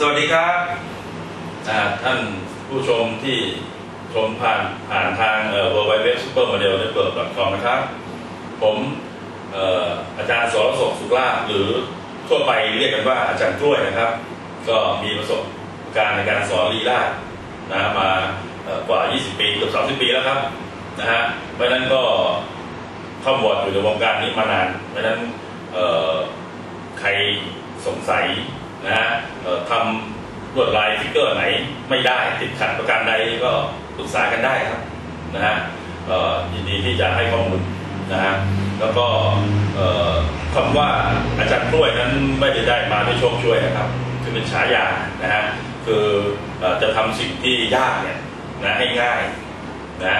สวัสดีครับท่านผู้ชมที่ชมผ่านผ่านทางเอ่อ w w w super model network com นะครับ ผมอาจารย์สรสกสุขลาหรือทั่วไปเรียกกันว่าอาจารย์กล้วยนะครับ ก็มีประสบการณ์ในการสอนลีลานะมากว่า 20 ปีเกือบ30 ปีแล้วครับนะฮะเพราะนั้นก็เข้าบวชอยู่ในวงการนี้มานานเพราะนั้นใครสงสัย นะฮะทำลวดลายฟิกเกอร์ไหนไม่ได้ติดขัดประการใดก็ปรึกษากันได้ครับนะฮะยินดีที่จะให้ข้อมูลนะฮะแล้วก็คำว่าอาจารย์กล้วยนั้นไม่ได้ได้มาด้วยโชคช่วยนะครับคือเป็นฉายานะฮะคือเอ่อจะทำสิ่งที่ยากเนี่ยนะให้ง่ายนะ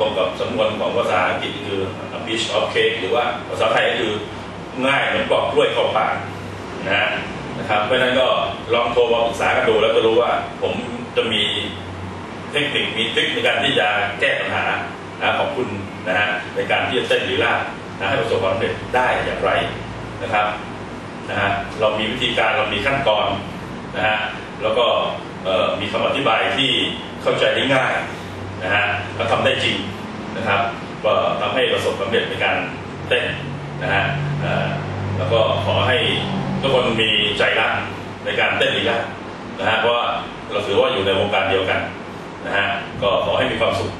ตรงกับสำนวนของภาษาอังกฤษคือ a piece of cake หรือว่าภาษาไทยก็คือง่ายเหมือนปอกกล้วยเข้าปากนะ นะครับเพราะฉะนั้นก็ลองโทรมาปรึกษากันดูแล้วก็รู้ว่าผมจะมีเทคนิคมีทริคในการที่จะแก้ปัญหานะของคุณนะฮะในการที่จะเต้นลีลานะให้ประสบความสำเร็จได้อย่างไรนะครับนะฮะเรามีวิธีการเรามีขั้นตอนนะฮะแล้วก็มีคำอธิบายที่เข้าใจได้ง่ายนะฮะและทำได้จริงนะครับก็ทำให้ประสบความสำเร็จในการเต้นนะฮะแล้วก็ขอให้ ทุกคนมีใจรักในการเต้นลีลานะฮะเพราะเราถือว่าอยู่ในวงการเดียวกันนะฮะก็ขอให้มีความสุข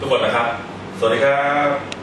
ทุกคนนะครับ สวัสดีครับ